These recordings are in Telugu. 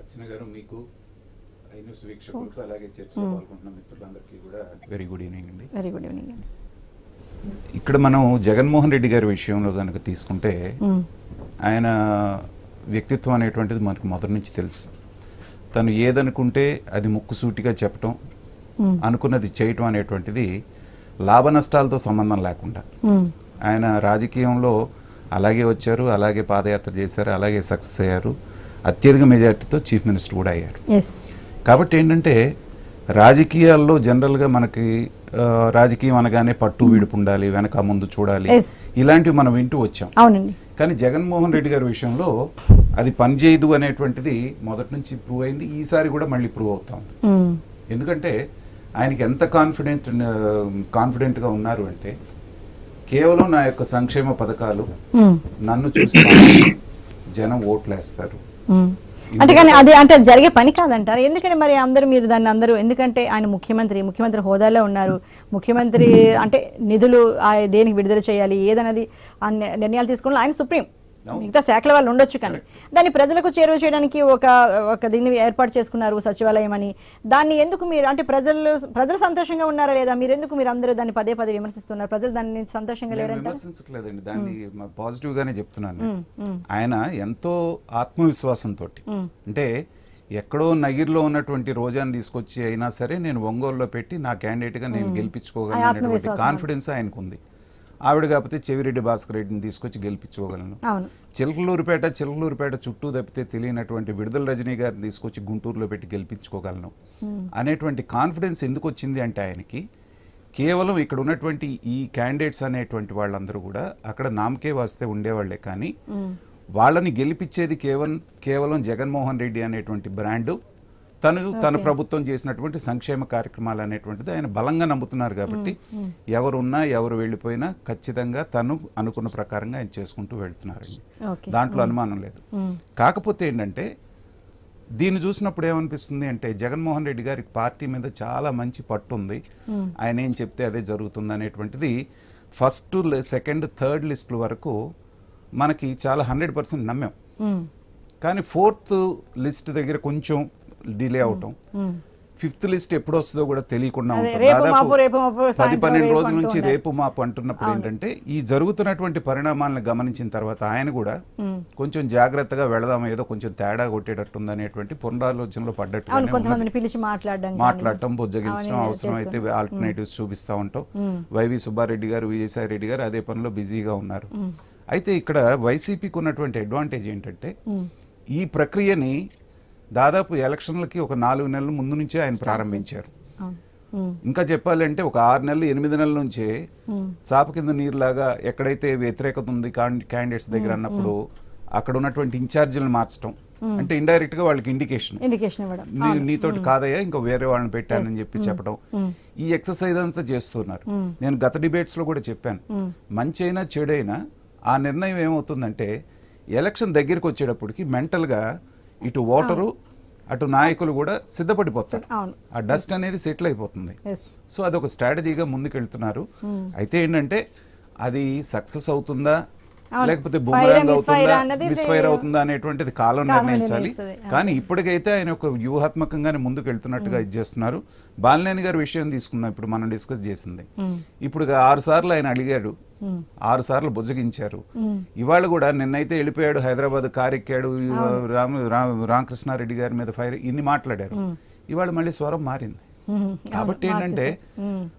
అర్చన గారు మీకు ఐ న్యూస్ వీక్షకులకు అలాగే చర్చలో పాల్గొంటున్న మిత్రులందరికీ కూడా వెరీ గుడ్ ఈవినింగ్ అండి. వెరీ గుడ్ ఈవినింగ్ అండి. ఇక్కడ మనం జగన్మోహన్ రెడ్డి గారి విషయంలో కనుక తీసుకుంటే మ్మ్. ఆయన వ్యక్తిత్వం అనేటువంటిది మనకు మొదటి నుంచి తెలుసు. తను ఏదనుకుంటే అది ముక్కుసూటిగా చెప్పటం మ్మ్. అనుకున్నది చేయటం అనేటువంటిది లాభ నష్టాలతో సంబంధం లేకుండా. ఆయన రాజకీయంలో అలాగే వచ్చారు అలాగే పాదయాత్ర చేశారు అలాగే సక్సెస్ అయ్యారు. అత్యధిక మెజార్టీతో చీఫ్ మినిస్టర్ కూడా అయ్యారు కాబట్టి ఏంటంటే రాజకీయాల్లో జనరల్గా మనకి రాజకీయం అనగానే పట్టు విడుపు ఉండాలి వెనక ముందు చూడాలి. ఇలాంటివి మనం వింటూ వచ్చాం అవునండి కానీ జగన్మోహన్ రెడ్డి గారి విషయంలో అది పనిచేయదు అనేటువంటిది మొదటి నుంచి ప్రూవ్ అయింది ఈసారి కూడా మళ్ళీ ప్రూవ్ అవుతా ఉంది మ్మ్. ఎందుకంటే ఆయనకి ఎంత కాన్ఫిడెంట్ కాన్ఫిడెంట్గా ఉన్నారు అంటే కేవలం నా యొక్క సంక్షేమ పథకాలు మ్మ్. నన్ను చూసి జనం ఓట్లేస్తారు. అంటే కానీ అది అంటే జరిగే పని కాదంటారు? ఎందుకంటే మరి అందరూ మీరు దాన్ని అందరూ ఎందుకంటే ఆయన ముఖ్యమంత్రి ముఖ్యమంత్రి హోదాలో ఉన్నారు. ముఖ్యమంత్రి అంటే నిధులు ఆ దేనికి విడుదల చేయాలి ఏదన్నది ఆ నిర్ణయాలు తీసుకోవడం ఆయన సుప్రీం. మిగతా శాఖల వాళ్ళు ఉండొచ్చు కానీ దాన్ని ప్రజలకు చేరువ చేయడానికి ఒక ఒక దీన్ని ఏర్పాటు చేసుకున్నారు సచివాలయం అని. దాన్ని ఎందుకు మీరు అంటే ప్రజలు ప్రజలు సంతోషంగా ఉన్నారా లేదా? మీరు ఎందుకు మీరు అందరూ దాన్ని పదే పదే విమర్శిస్తున్నారు? ప్రజలు దాన్ని సంతోషంగా విమర్శించట్లేదండి దాన్ని పాజిటివ్ గానే చెప్తున్నాను నేను. ఆయన ఎంతో ఆత్మవిశ్వాసంతో అంటే ఎక్కడో నగిరిలో ఉన్నటువంటి రోజాని తీసుకొచ్చి అయినా సరే నేను ఒంగోలులో పెట్టి నా candidate గా నేను గెలిపించుకోగలను ఆత్మవిశ్వాసం. కాన్ఫిడెన్స్ ఆయనకు ఉంది ఆవిడ కాకపోతే చెవిరెడ్డి భాస్కర్ రెడ్డిని తీసుకొచ్చి గెలిపించుకోగలను. చిలకలూరుపేట చిలకలూరుపేట చుట్టూ తప్పితే తెలియనటువంటి విడుదల రజనీ గారిని తీసుకొచ్చి గుంటూరులో పెట్టి గెలిపించుకోగలను. అనేటువంటి కాన్ఫిడెన్స్ ఎందుకు వచ్చింది అంటే ఆయనకి కేవలం ఇక్కడ ఉన్నటువంటి ఈ క్యాండిడేట్స్ అనేటువంటి వాళ్ళందరూ కూడా అక్కడ నామకే వాస్తే ఉండేవాళ్ళే కానీ వాళ్ళని గెలిపించేది కేవలం కేవలం జగన్మోహన్ రెడ్డి అనేటువంటి బ్రాండు తను తన ప్రభుత్వం చేసినటువంటి సంక్షేమ కార్యక్రమాలు అనేటువంటిది ఆయన బలంగా నమ్ముతున్నారు కాబట్టి ఎవరున్నా ఎవరు వెళ్ళిపోయినా ఖచ్చితంగా తను అనుకున్న ప్రకారంగా ఆయన చేసుకుంటూ వెళ్తున్నారండి. దాంట్లో అనుమానం లేదు. కాకపోతే ఏంటంటే దీన్ని చూసినప్పుడు ఏమనిపిస్తుంది అంటే జగన్మోహన్ రెడ్డి గారికి పార్టీ మీద చాలా మంచి పట్టు ఉంది. ఆయన ఏం చెప్తే అదే జరుగుతుంది అనేటువంటిది ఫస్ట్ సెకండ్ థర్డ్ లిస్టుల వరకు మనకి చాలా హండ్రెడ్ పర్సెంట్ నమ్మాం. మ్మ్. కానీ ఫోర్త్ లిస్ట్ దగ్గర కొంచెం డిలే అవటం. ఫిఫ్త్ లిస్ట్ ఎప్పుడు వస్తుందో కూడా తెలియకుండా ఉంటుంది మాపు, పది పన్నెండు రోజుల నుంచి. రేపు మాపు అంటున్నప్పుడు ఏంటంటే ఈ జరుగుతున్నటువంటి పరిణామాలను గమనించిన తర్వాత ఆయన కూడా కొంచెం జాగ్రత్తగా వెళదాం ఏదో కొంచెం తేడా కొట్టేటట్టుంది అనేటువంటి పునరాలోచనలో కానీ. మాట్లాడటం బుజ్జగించడం అయితే ఆల్టర్నేటివ్స్ చూపిస్తా ఉంటాం. వైవి సుబ్బారెడ్డి గారు విజయసాయి రెడ్డి గారు అదే పనిలో బిజీగా ఉన్నారు. అయితే ఇక్కడ వైసీపీకి ఉన్నటువంటి అడ్వాంటేజ్ ఏంటంటే ఈ ప్రక్రియని దాదాపు ఎలక్షన్లకి ఒక నాలుగు నెలల ముందు నుంచే ఆయన ప్రారంభించారు. ఇంకా చెప్పాలంటే ఒక ఆరు నెలలు ఎనిమిది నెలల నుంచే చాప కింద నీరులాగా ఎక్కడైతే వ్యతిరేకత ఉంది క్యాండిడేట్స్ దగ్గర అన్నప్పుడు అక్కడ ఉన్నటువంటి ఇన్ఛార్జీలను మార్చడం అంటే ఇండైరెక్ట్గా వాళ్ళకి ఇండికేషన్ ఇండికేషన్ ఇవ్వడం. నీ- నీతోటి కాదయ్యా ఇంకా వేరే వాళ్ళని పెట్టానని చెప్పి చెప్పడం ఈ ఎక్సర్సైజ్ అంతా చేస్తున్నారు. నేను గత డిబేట్స్లో కూడా చెప్పాను. మంచి అయినా చెడైనా ఆ నిర్ణయం ఏమవుతుందంటే ఎలక్షన్ దగ్గరికి వచ్చేటప్పటికి మెంటల్గా ఇటు ఓటరు అటు నాయకులు కూడా సిద్ధపడిపోతారు. ఆ డస్ట్ అనేది సెటిల్ అయిపోతుంది. సో అదొక స్ట్రాటజీగా ముందుకెళ్తున్నారు. అయితే ఏంటంటే అది సక్సెస్ అవుతుందా. లేకపోతే బూమరాంగ్ అవుతుందా? మిస్ఫైర్ అవుతుందా అనేటువంటిది కాలం నిర్ణయించాలి. కానీ ఇప్పటికైతే ఆయన ఒక వ్యూహాత్మకంగానే ముందుకు వెళ్తున్నట్టుగా ఇది చేస్తున్నారు. బాలినేని గారి విషయం తీసుకుందాం. ఇప్పుడు మనం డిస్కస్ చేసింది. ఇప్పుడు ఆరు సార్లు ఆయన అడిగాడు ఆరు సార్లు బుజ్జగించారు ఇవాళ కూడా నిన్నైతే వెళ్ళిపోయాడు హైదరాబాద్ కారు ఎక్కాడు రామ రామ- రామకృష్ణారెడ్డి గారి మీద ఫైర్ ఇన్ని మాట్లాడారు. ఇవాళ మళ్ళీ స్వరం మారింది. కాబట్టి ఏంటంటే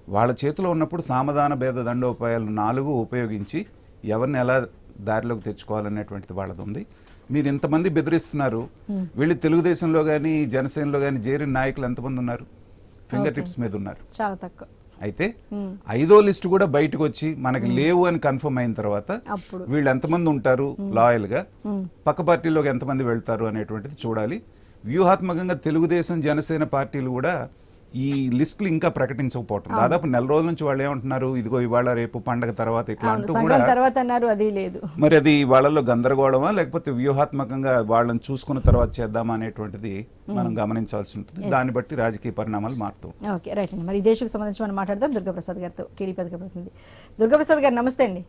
వాళ్ళ చేతిలో ఉన్నప్పుడు సామధాన భేద దండోపాయాలు నాలుగు ఉపయోగించి ఎవరిని ఎలా దారిలోకి తెచ్చుకోవాలనేటువంటిది వాళ్ళది ఉంది. మీరు ఇంతమంది బెదిరిస్తున్నారు. వీళ్ళు తెలుగుదేశంలో కానీ జనసేనలో కానీ చేరిన నాయకులు ఎంతమంది ఉన్నారు? ఫింగర్ టిప్స్ మీద ఉన్నారు. చాలా తక్కువ. అయితే ఐదో లిస్ట్ కూడా బయటకు వచ్చి మనకి లేవు అని కన్ఫర్మ్ అయిన తర్వాత వీళ్ళు ఎంతమంది ఉంటారు లాయల్గా పక్క పార్టీలోకి ఎంతమంది వెళ్తారు అనేటువంటిది చూడాలి. వ్యూహాత్మకంగా తెలుగుదేశం జనసేన పార్టీలు కూడా ఈ లిస్టులు ఇంకా ప్రకటించకపోవటం. దాదాపు నెల రోజుల నుంచి వాళ్ళు ఏమంటున్నారు ఇదిగో ఇవాళ రేపు పండగ తర్వాత ఇట్లా అంటూ కూడా తర్వాత అన్నారు అది లేదు. మరి అది వాళ్ళలో గందరగోళమా లేకపోతే వ్యూహాత్మకంగా వాళ్ళని చూసుకున్న తర్వాత చేద్దామా అనేటువంటిది మనం గమనించాల్సి ఉంటుంది. దాన్ని బట్టి రాజకీయ పరిణామాలు మారుతూ ఓకే రైట్ అండి. మరి ఈ దేశకు సంబంధించి మనం మాట్లాడదాం. దుర్గాప్రసాద్ గారితో టీడీపీ అధికార ప్రతినిధి. దుర్గాప్రసాద్ గారు నమస్తే అండి.